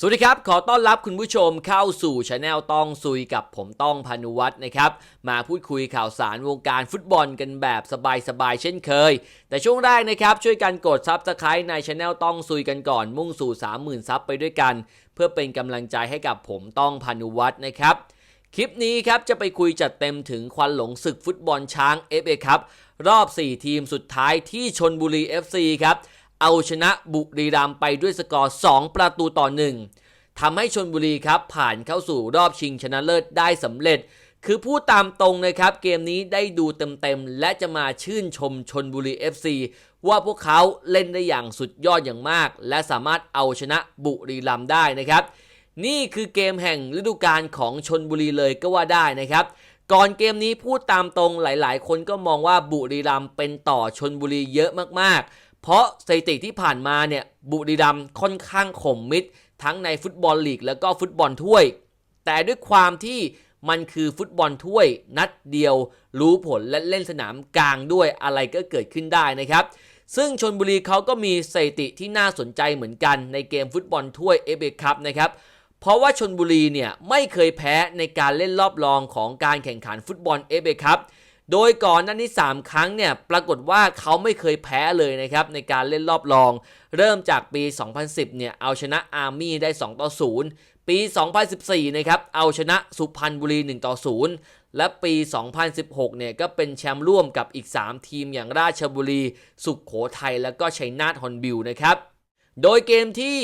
สวัสดีครับ ขอต้อนรับคุณผู้ชมเข้าสู่ช anel ต้องซุยกับผมต้องพานุวัฒน์นะครับ มาพูดคุยข่าวสารวงการฟุตบอลกันแบบสบายๆเช่นเคย แต่ช่วงแรกนะครับ ช่วยกันกดซับสไคร b e ในช anel ต้องซุยกันก่อนมุ่งสู่ 30,000ซับไปด้วยกัน เพื่อเป็นกำลังใจให้กับผมต้องพานุวัฒน์นะครับ คลิปนี้ครับจะไปคุยจัดเต็มถึงควันหลงศึกฟุตบอลช้าง FA ครับรอบ 4 ทีมสุดท้ายที่ชนบุรี FC ครับ เอาชนะบุรีรัมย์ไปด้วยสกอร์ 2 ประตูต่อ 1ทำให้ชนบุรีครับผ่านเข้าสู่รอบชิงชนะเลิศได้สำเร็จ คือพูดตามตรงนะครับ เกมนี้ได้ดูเต็มๆ และจะมาชื่นชมชนบุรี FC ว่าพวกเขาเล่นได้อย่างสุดยอดอย่างมาก และสามารถเอาชนะบุรีรัมย์ได้นะครับ นี่คือเกมแห่งฤดูกาลของชนบุรีเลยก็ว่าได้นะครับก่อนเกมนี้พูดตามตรงหลาย ๆ คนก็มองว่าบุรีรัมเป็นต่อชนบุรีเยอะมากๆ เพราะสถิติที่ผ่านมาเนี่ยบุรีรัมย์ค่อนข้างข่มมิดทั้งในฟุตบอลลีกแล้วก็ฟุตบอลถ้วย แต่ด้วยความที่มันคือฟุตบอลถ้วยนัดเดียวรู้ผลและเล่นสนามกลางด้วยอะไรก็เกิดขึ้นได้นะครับ ซึ่งชนบุรีเขาก็มีสถิติที่น่าสนใจเหมือนกันในเกมฟุตบอลถ้วยเอฟเอคัพนะครับเพราะว่าชนบุรีเนี่ยไม่เคยแพ้ในการเล่นรอบรองของการแข่งขันฟุตบอลเอฟเอคัพ โดยก่อนนั้นนี้ 3 ครั้งเนี่ยปรากฏว่าเขาไม่เคยแพ้เลยนะครับในการเล่นรอบรอง เริ่มจากปี 2010 เนี่ยเอาชนะอาร์มี่ได้ 2 ต่อ 0 ปี 2014 นะครับเอาชนะสุพรรณบุรี 1 ต่อ 0 และปี 2016 เนี่ยก็เป็นแชมป์ร่วมกับอีก 3 ทีมอย่างราชบุรี สุขโขทัยแล้วก็ชัยนาทฮอนบิลนะครับ โดยเกมที่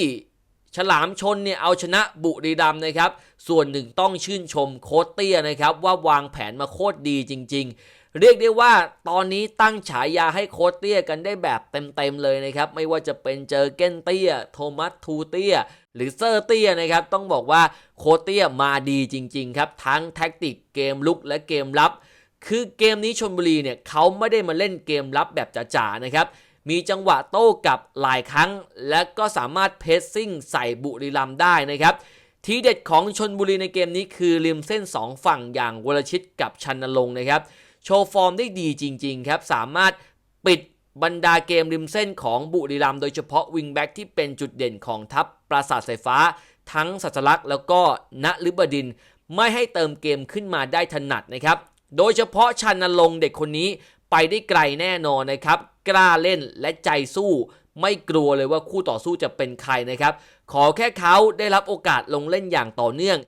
ฉลามชนเนี่ยเอาชนะบุรีรัมย์นะครับ ส่วนหนึ่งต้องชื่นชมโค้ชเตี้ยนะครับ ว่าวางแผนมาโคตรดีจริง ๆ เรียกได้ว่าตอนนี้ตั้งฉายาให้โค้ชเตี้ยกันได้แบบเต็มๆเลยนะครับ ไม่ว่าจะเป็นเจอเก้นเตี้ย โทมัสทูเตี้ย หรือเซอร์เตี้ยนะครับ ต้องบอกว่าโค้ชเตี้ยมาดีจริง ๆ ครับ ทั้งแท็กติกเกมลุกและเกมรับคือเกมนี้ชนบุรีเนี่ยเขาไม่ได้มาเล่นเกมรับแบบจ๋าๆนะครับ มีจังหวะโต้กลับหลายครั้ง และก็สามารถเพสซิ่งใส่บุรีรัมได้นะครับทีเด็ดของชนบุรีในเกมนี้คือริมเส้น 2 ฝั่งอย่างวรชิตกับชันนรงนะครับโชว์ฟอร์มได้ดีจริงๆครับสามารถปิดบรรดาเกมริมเส้นของบุรีรัมโดยเฉพาะวิงแบ็กที่เป็นจุดเด่นของทัพปราสาทสายฟ้า ทั้งสัสลักษ์แล้วก็ณฤบดิน ไม่ให้เติมเกมขึ้นมาได้ถนัดนะครับ โดยเฉพาะชันนรงเด็กคนนี้ไปได้ไกลแน่นอนนะครับ กล้าเล่นและใจสู้ไม่กลัวเลยว่าคู่ต่อสู้จะเป็นใครนะครับ ขอแค่เขาได้รับโอกาสลงเล่นอย่างต่อเนื่อง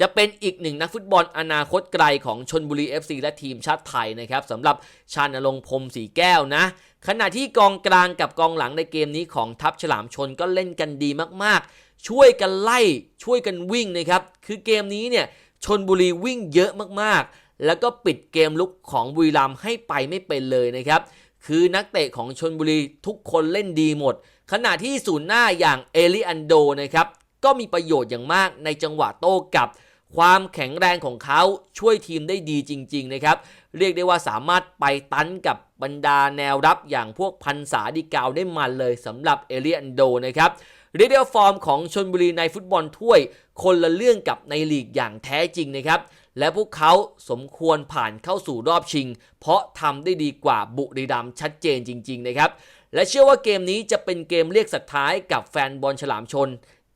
จะเป็นอีกหนึ่งนักฟุตบอลอนาคตไกลของชนบุรี FC และทีมชาติไทยนะครับสำหรับชาญรงพรมสีแก้วนะ ขณะที่กองกลางกับกองหลังในเกมนี้ของทัพฉลามชนก็เล่นกันดีมากๆ ช่วยกันไล่ช่วยกันวิ่งนะครับคือเกมนี้เนี่ยชนบุรีวิ่งเยอะมากๆ แล้วก็ปิดเกมลุกของบุรีรัมให้ไปไม่เป็นเลยนะครับ คือนักเตะของชนบุรีทุกคนเล่นดีหมด ขณะที่ศูนย์หน้าอย่างเอลิอันโดนะครับ ก็มีประโยชน์อย่างมากในจังหวะโต้กลับ ความแข็งแรงของเขาช่วยทีมได้ดีจริง ๆ นะครับ เรียกได้ว่าสามารถไปตันกับบรรดาแนวรับอย่างพวกพันษาดีกาวได้มันเลยสำหรับเอลิอันโดนะครับเรียกได้ว่าฟอร์มของชนบุรีในฟุตบอลถ้วย คนละเรื่องกับในลีกอย่างแท้จริงนะครับ และพวกเขาสมควรผ่านเข้าสู่รอบชิง เพราะทำได้ดีกว่าบุรีรัมชัดเจนจริง ๆ นะครับ และเชื่อว่าเกมนี้จะเป็นเกมเรียกสุดท้ายกับแฟนบอลฉลามชน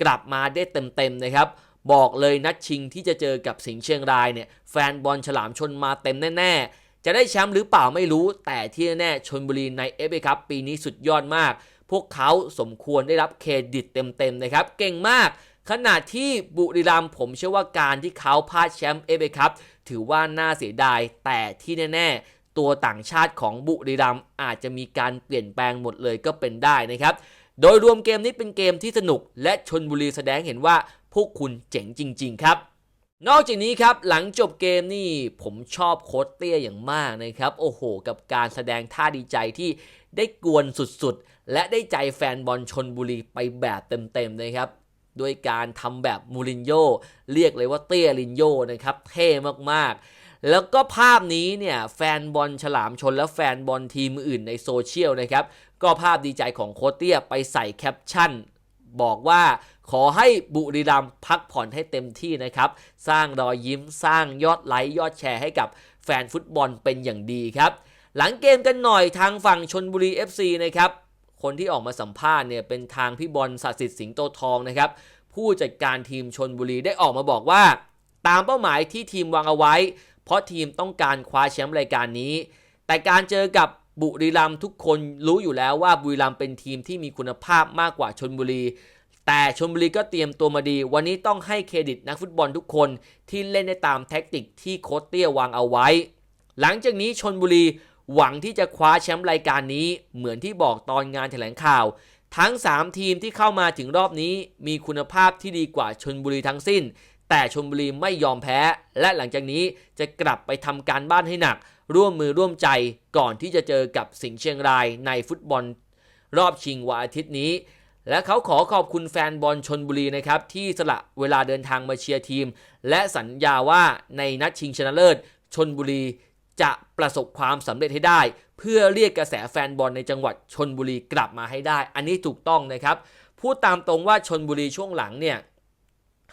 กลับมาได้เต็ม ๆ นะครับบอกเลยนัดชิงที่จะเจอกับสิงห์เชียงรายเนี่ยแฟนบอลฉลามชนมาเต็มแน่ๆ จะได้แชมป์หรือเปล่าไม่รู้ แต่ที่แน่ๆชนบุรีในเอฟเอคัพปีนี้สุดยอดมาก พวกเขาสมควรได้รับเครดิตเต็มๆนะครับ เก่งมาก ขณะที่บุรีรัมย์ผมเชื่อว่าการที่เขาพลาดแชมป์เอฟเอคัพถือว่าน่าเสียดายแต่ที่แน่ๆ ตัวต่างชาติของบุรีรัมย์อาจจะมีการเปลี่ยนแปลงหมดเลยก็เป็นได้นะครับ โดยรวมเกมนี้เป็นเกมที่สนุก และชนบุรีแสดงเห็นว่าพวกคุณเจ๋งจริง ๆ ครับนอกจากนี้ครับ หลังจบเกมนี่ผมชอบโค้ชเตี้ยอย่างมากนะครับ โอ้โห กับการแสดงท่าดีใจที่ได้กวนสุดๆ และได้ใจแฟนบอลชนบุรีไปแบบเต็มๆนะครับ ด้วยการทำแบบมูรินโญ่เรียกเลยว่าเตี้ยลินโญ่นะครับเท่มากๆ แล้วก็ภาพนี้เนี่ยแฟนบอลฉลามชนและแฟนบอลทีมอื่นในโซเชียลนะครับก็ภาพดีใจของโคเตี้ยไปใส่แคปชั่นบอกว่าขอให้บุรีรัมพักผ่อนให้เต็มที่นะครับ สร้างรอยยิ้มสร้างยอดไลค์ยอดแชร์ให้กับแฟนฟุตบอลเป็นอย่างดีครับ หลังเกมกันหน่อยทางฝั่งชนบุรี FC นะครับ คนที่ออกมาสัมภาษณ์เนี่ยเป็นทางพี่บอลสัสิทธิ์สิงโตทองนะครับ ผู้จัดการทีมชนบุรีได้ออกมาบอกว่า ตามเป้าหมายที่ทีมวางเอาไว้ เพราะทีมต้องการคว้าแชมป์รายการนี้ แต่การเจอกับบุรีรัมย์ทุกคนรู้อยู่แล้วว่าบุรีรัมย์เป็นทีมที่มีคุณภาพมากกว่าชนบุรี แต่ชนบุรีก็เตรียมตัวมาดี วันนี้ต้องให้เครดิตนักฟุตบอลทุกคนที่เล่นได้ตามแท็กติกที่โค้ชเตี้ยวางเอาไว้ หลังจากนี้ชนบุรี หวังที่จะคว้าแชมป์รายการนี้เหมือนที่บอกตอนงานแถลงข่าว ทั้ง 3 ทีมที่เข้ามาถึงรอบนี้ มีคุณภาพที่ดีกว่าชนบุรีทั้งสิ้น แต่ชนบุรีไม่ยอมแพ้ และหลังจากนี้จะกลับไปทำการบ้านให้หนัก ร่วมมือร่วมใจก่อนที่จะเจอกับสิงห์เชียงรายในฟุตบอล รอบชิงวันอาทิตย์นี้และเขาขอขอบคุณแฟนบอลชนบุรีนะครับ ที่สละเวลาเดินทางมาเชียร์ทีม และสัญญาว่าในนัดชิงชนะเลิศชนบุรี จะประสบความสำเร็จให้ได้ เพื่อเรียกกระแสแฟนบอลในจังหวัดชนบุรีกลับมาให้ได้ อันนี้ถูกต้องนะครับ พูดตามตรงว่าชนบุรีช่วงหลังเนี่ย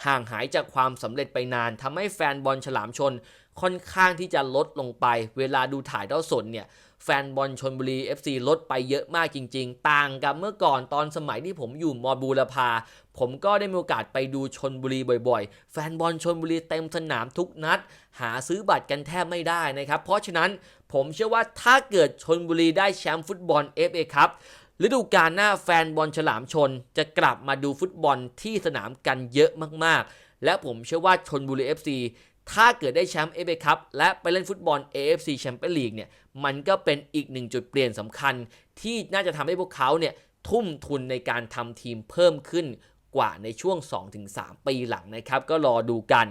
ห่างหายจากความสำเร็จไปนานทำให้แฟนบอลฉลามชน ค่อนข้างที่จะลดลงไป เวลาดูถ่ายเทอดสดเนี่ยแฟนบอลชนบุรี FC ลดไปเยอะมากจริง ๆ ต่างกับเมื่อก่อนตอนสมัยที่ผมอยู่มอบูรพา ผมก็ได้มีโอกาสไปดูชนบุรีบ่อยๆ แฟนบอลชนบุรีเต็มสนามทุกนัด หาซื้อบัตรกันแทบไม่ได้นะครับ เพราะฉะนั้นผมเชื่อว่าถ้าเกิดชนบุรีได้แชมป์ฟุตบอล FA ครับฤดูกาลหน้าแฟนบอลฉลามชนจะกลับมาดูฟุตบอลที่สนามกันเยอะมากๆ และผมเชื่อว่าชนบุรี FC ถ้าเกิดได้แชมป์ FA ครับและไปเล่นฟุตบอล AFC แชมเปี้ยนลีกเนี่ยมันก็เป็นอีกหนึ่งจุดเปลี่ยนสำคัญ ที่น่าจะทำให้พวกเขาเนี่ยทุ่มทุนในการทำทีมเพิ่มขึ้นกว่าในช่วง 2-3 ปีหลังนะครับ ก็รอดูกัน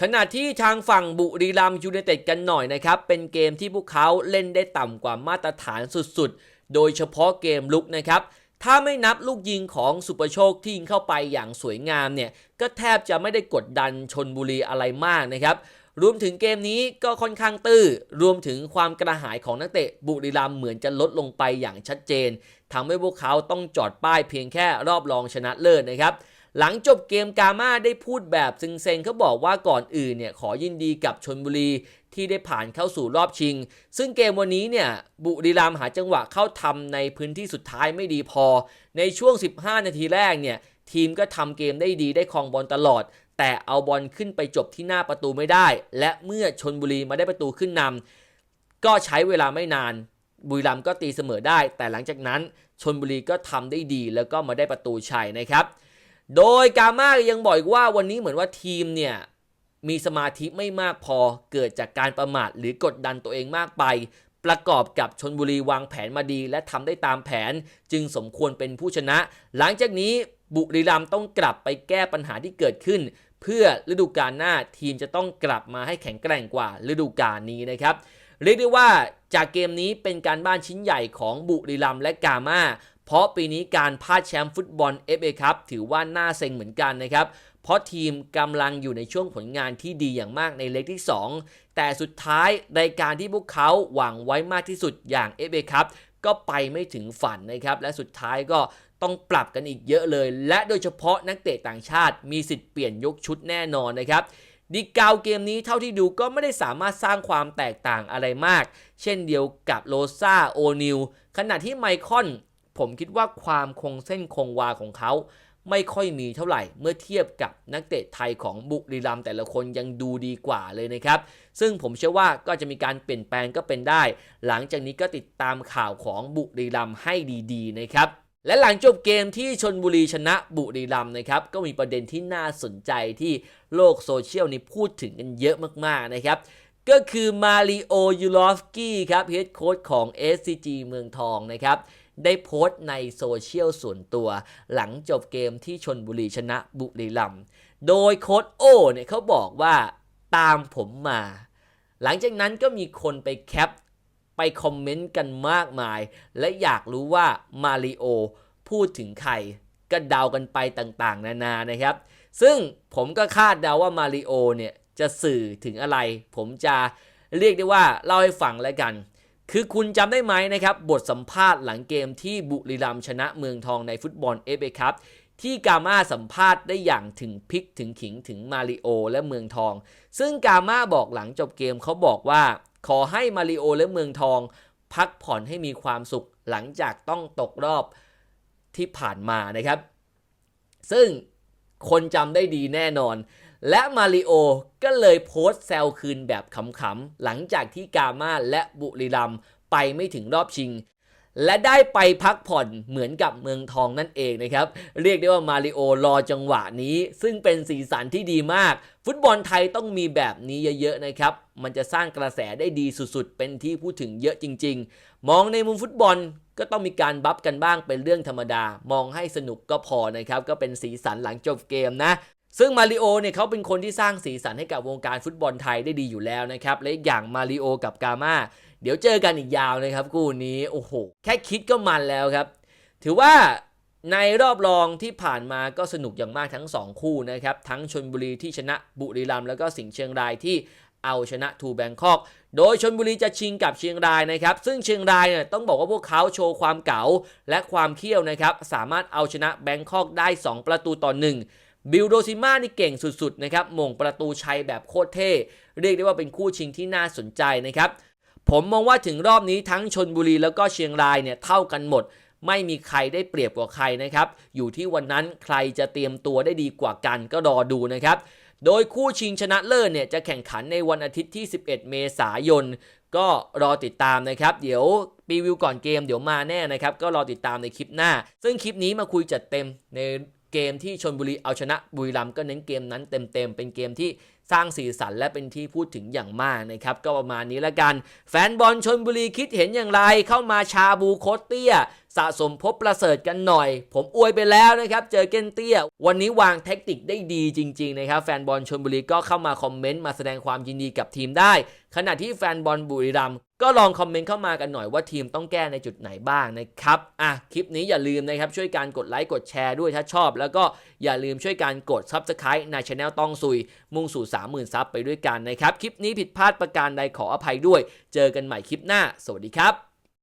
ขณะที่ทางฝั่งบุรีรัมย์ยูไนเต็ดกันหน่อยนะครับ เป็นเกมที่พวกเขาเล่นได้ต่ำกว่ามาตรฐานสุดๆ โดยเฉพาะเกมลุกนะครับ ถ้าไม่นับลูกยิงของสุประโชคที่ยิงเข้าไปอย่างสวยงามเนี่ย ก็แทบจะไม่ได้กดดันชนบุรีอะไรมากนะครับ รวมถึงเกมนี้ก็ค่อนข้างตื้อ รวมถึงความกระหายของนักเตะบุรีรัมย์เหมือนจะลดลงไปอย่างชัดเจนทำให้พวกเขาต้องจอดป้ายเพียงแค่รอบรองชนะเลิศนะครับหลังจบเกมกาม่าได้พูดแบบซึ้งเซงเขาบอกว่าก่อนอื่นเนี่ยขอยินดีกับชนบุรี ที่ได้ผ่านเข้าสู่รอบชิง ซึ่งเกมวันนี้เนี่ยบุรีรัมหาจังหวะเข้าทำในพื้นที่สุดท้ายไม่ดีพอ ในช่วง 15 นาทีแรกเนี่ยทีมก็ทำเกมได้ดีได้ครองบอลตลอด แต่เอาบอลขึ้นไปจบที่หน้าประตูไม่ได้ และเมื่อชนบุรีมาได้ประตูขึ้นนำก็ใช้เวลาไม่นานบุรีรัมก็ตีเสมอได้ แต่หลังจากนั้นชนบุรีก็ทำได้ดี แล้วก็มาได้ประตูชัยนะครับ โดยกาม่ายังบอกอีกว่าวันนี้เหมือนว่าทีมเนี่ย มีสมาธิไม่มากพอเกิดจากการประมาทหรือกดดันตัวเองมากไป ประกอบกับชนบุรีวางแผนมาดี และทำได้ตามแผน จึงสมควรเป็นผู้ชนะ หลังจากนี้บุรีรัมย์ต้องกลับไปแก้ปัญหาที่เกิดขึ้น เพื่อฤดูกาลหน้าทีมจะต้องกลับมาให้แข็งแกร่งกว่าฤดูกาลนี้นะครับเรียกได้ว่าจากเกมนี้เป็นการบ้านชิ้นใหญ่ของบุรีรัมย์และกามาเพราะปีนี้การพลาดแชมป์ฟุตบอล FA ครับถือว่าน่าเซ็งเหมือนกันนะครับ เพราะทีมกำลังอยู่ในช่วงผลงานที่ดีอย่างมากในเล็กที่ 2 แต่สุดท้ายรายการที่พวกเขาหวังไว้มากที่สุดอย่าง FA ครับก็ไปไม่ถึงฝันนะครับ และสุดท้ายก็ต้องปรับกันอีกเยอะเลย และโดยเฉพาะนักเตะต่างชาติมีสิทธิ์เปลี่ยนยกชุดแน่นอนนะครับดีกาวเกมนี้เท่าที่ดูก็ไม่ได้สามารถสร้างความแตกต่างอะไรมาก เช่นเดียวกับโลซาโอนิลขณะที่ไมคอน ผมคิดว่าความคงเส้นคงวาของเขา ไม่ค่อยมีเท่าไหร่เมื่อเทียบกับนักเตะไทยของบุรีรัมย์แต่ละคนยังดูดีกว่าเลยนะครับ ซึ่งผมเชื่อว่าก็จะมีการเปลี่ยนแปลงก็เป็นได้ หลังจากนี้ก็ติดตามข่าวของบุรีรัมย์ให้ดีๆนะครับและหลังจบเกมที่ชนบุรีชนะบุรีรัมย์นะครับ ก็มีประเด็นที่น่าสนใจที่โลกโซเชียลนี่พูดถึงกันเยอะมากๆนะครับ ก็คือมาริโอยูลอฟสกี้ครับเฮดโค้ชของ SCG เมืองทองนะครับ ได้โพสต์ในโซเชียลส่วนตัว หลังจบเกมที่ชนบุรีชนะบุรีรัมย์โดยโค้ชโอเนี่ยเขาบอกว่าตามผมมา หลังจากนั้นก็มีคนไปแคปไปคอมเมนต์กันมากมาย และอยากรู้ว่ามาริโอพูดถึงใครก็เดากันไปต่างๆ นานานะครับ ซึ่งผมก็คาดเดาว่ามาริโอเนี่ยจะสื่อถึงอะไร ผมจะเรียกได้ว่าเล่าให้ฟังแล้วกัน คือคุณจำได้ไหมนะครับ บทสัมภาษณ์หลังเกมที่บุรีรัมชนะเมืองทองในฟุตบอลเอฟเอคัพที่กามาสัมภาษณ์ได้อย่างถึงพริกถึงขิงถึงมาริโอและเมืองทอง ซึ่งกามาบอกหลังจบเกมเขาบอกว่า ขอให้มาริโอและเมืองทอง พักผ่อนให้มีความสุขหลังจากต้องตกรอบที่ผ่านมานะครับ ซึ่งคนจำได้ดีแน่นอน และมาริโอก็เลยโพสต์แซวคืนแบบขำๆ หลังจากที่กามาและบุรีรัมไปไม่ถึงรอบชิง และได้ไปพักผ่อนเหมือนกับเมืองทองนั่นเองนะครับ เรียกได้ว่ามาริโอรอจังหวะนี้ ซึ่งเป็นสีสันที่ดีมาก ฟุตบอลไทยต้องมีแบบนี้เยอะๆนะครับ มันจะสร้างกระแสได้ดีสุดๆ เป็นที่พูดถึงเยอะจริง ๆ มองในมุมฟุตบอลก็ต้องมีการบัฟกันบ้างเป็นเรื่องธรรมดา มองให้สนุกก็พอนะครับ ก็เป็นสีสันหลังจบเกมนะ ซึ่งมาริโอเนี่ยเขาเป็นคนที่สร้างสีสันให้กับวงการฟุตบอลไทยได้ดีอยู่แล้วนะครับ และอีกอย่างมาริโอกับกาม่าเดี๋ยวเจอกันอีกยาวนะครับคู่นี้โอ้โห แค่คิดก็มันแล้วครับ ถือว่าในรอบรองที่ผ่านมาก็สนุกอย่างมากทั้ง 2 คู่นะครับ ทั้งชนบุรีที่ชนะบุรีรัมย์แล้วก็สิงห์เชียงรายที่เอาชนะทูแบงคอก โดยชนบุรีจะชิงกับเชียงรายนะครับ ซึ่งเชียงรายเนี่ยต้องบอกว่าพวกเขาโชว์ความเก๋าและความเขี้ยวนะครับ สามารถเอาชนะแบงคอกได้ 2 ประตูต่อ 1 บิลโดซิม่านี่เก่งสุดๆนะครับมงประตูชัยแบบโคตรเท่ เรียกได้ว่าเป็นคู่ชิงที่น่าสนใจนะครับ ผมมองว่าถึงรอบนี้ทั้งชนบุรีแล้วก็เชียงรายเนี่ยเท่ากันหมด ไม่มีใครได้เปรียบกว่าใครนะครับ อยู่ที่วันนั้นใครจะเตรียมตัวได้ดีกว่ากันก็รอดูนะครับ โดยคู่ชิงชนะเลิศเนี่ยจะแข่งขันในวันอาทิตย์ที่ 11 เมษายน ก็รอติดตามนะครับ เดี๋ยวรีวิวก่อนเกมเดี๋ยวมาแน่นะครับ ก็รอติดตามในคลิปหน้า ซึ่งคลิปนี้มาคุยจัดเต็มใน เกมที่ชนบุรีเอาชนะบุรีรัมย์ก็เน้นเกมนั้นเต็มๆ เป็นเกมที่สร้างสีสันและเป็นที่พูดถึงอย่างมากนะครับ ก็ประมาณนี้ละกัน แฟนบอลชนบุรีคิดเห็นอย่างไรเข้ามาชาบูโคตเตี้ย สะสมพบประเสริฐกันหน่อย ผมอวยไปแล้วนะครับเจอเกนเตี้ย วันนี้วางแท็กติกได้ดีจริงๆนะครับแฟนบอลชนบุรีก็เข้ามาคอมเมนต์มาแสดงความยินดีกับทีมได้ ขณะที่แฟนบอลบุรีรัมย์ก็ลองคอมเมนต์เข้ามากันหน่อยว่าทีมต้องแก้ในจุดไหนบ้างนะครับอะคลิปนี้อย่าลืมนะครับช่วยการกดไลค์กดแชร์ด้วยถ้าชอบ แล้วก็อย่าลืมช่วยการกด Subscribe ในช anel ต้องซุย มุ่งสู่ 30,000 ซับไปด้วยกันนะครับคลิปนี้ผิดพลาดประการใดขออภัยด้วย เจอกันใหม่คลิปหน้า สวัสดีครับ